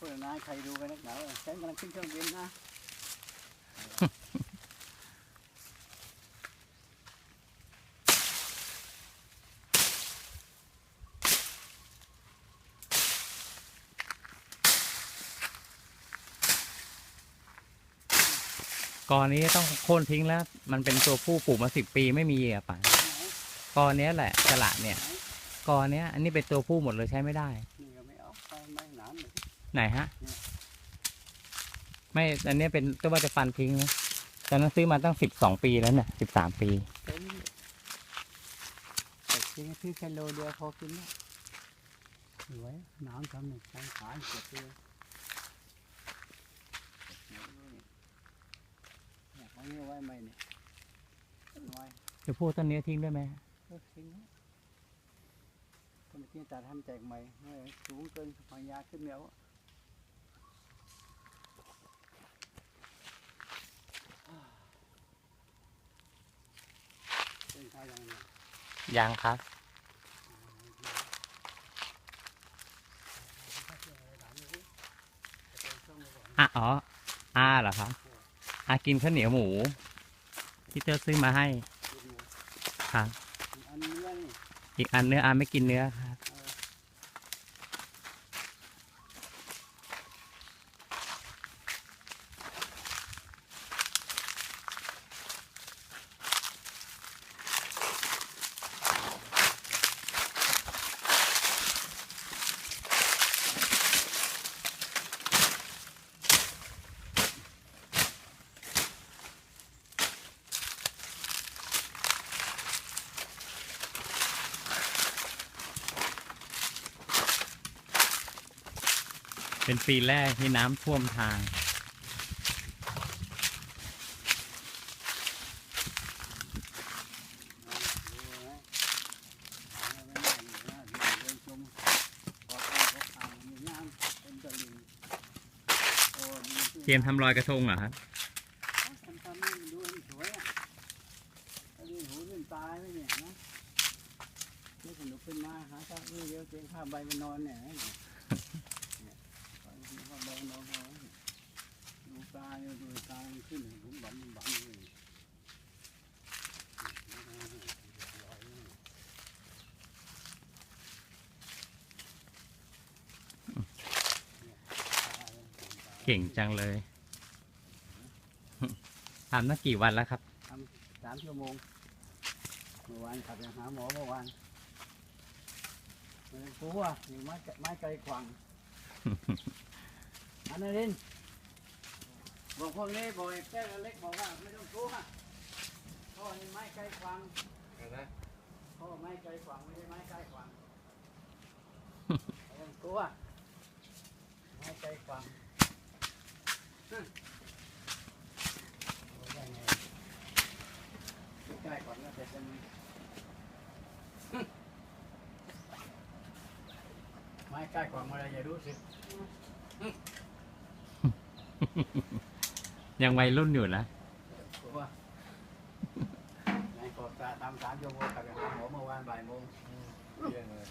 พูดนะใครดูกันนักหนาว่าฉันกำลังขึ้นเครื่องบินนะกอนี้ต้องโค่นทิ้งแล้ว มันเป็นตัวผู้ปลูกมาสิบปีไม่มีอะป่ะกอเนี้แหละฉลาดเนี่ย กอเนี้อันนี้เป็นตัวผู้หมดเลยใช้ไม่ได้ ไหนฮะ ไม่อันเนี้ยเป็นก็ว่าจะฟันทิ้งนะตอนนั้นซื้อมาตั้งสิบสองปีแล้วเนี่ยสิบสามปีเต็มเลยแต่จริงๆซื้อแค่โลเดียวพอกินแล้วสวยหนามทำหนึ่งการขายเจ็บเลยเนี่ยเขาเนี่ยไว้ไหมเนี่ยไว้จะพูดต้นนี้ทิ้งได้ไหมเออทิ้งไว้คนที่ตัดทำแจกใหม่ไม่สูงเกินพยาขึ้นเหนียวเป็นข้าวยังไง ยังครับ อะอ๋ออาเหรอครับอากินข้าวเหนียวหมู ที่เจ้าซื้อมาให้ครับอันเนื้อนี่อีกอันเนื้ออาไม่กินเนื้อครับ เป็นปีแรกที่น้ำท่วมทางเลยนะเดินชมพอเข้าเขาอ่างมีน้ำเป็นตะลิงโอ้ดีที่เตรียมทำรอยกระทงเหรอครับทำทำนี่มันดูมันสวยอะถ้าลื่นหูลื่นตาไม่เนี่ยนะนี่สนุกขึ้นมาหาข้าวนี่เดียวเตียงผ้าใบมานนเนี่ยเนี่ยเนี่ย ผ้าใบนอนเอาเนี่ยดูตาเนี่ยดูตามันขึ้นหลุมบั่มบั่มเลยเก่งจังเลยทำตั้งกี่วันแล้วครับทำสามชั่วโมงเมื่อวานขับไปหาหมอเมื่อวานไม่ต้องกลัวอยู่ไม้ไม้ไกลขวาง อันนั้นลินบอกพวกนี้บอกไอ้แก้วเล็กบอกว่าไม่ต้องกลัวเพราะนี่ไม้ไกลขวางเพราะว่าไม้ไกลขวางไม่ใช่ไม้ไกลขวางไม่ต้องกลัวไม้ไกลขวางฮึเอาได้ไงใกล้ก่อนแล้วเสร็จแล้วมึงไม้ใกล้กว่าเมื่อไรอย่ารู้สึก ยังวัยรุ่นอยู่นะกลัวในกดตาตามสามชั่วโมงกลับไปหาหมอเมื่อวานบ่ายโมงเที่ยงเลย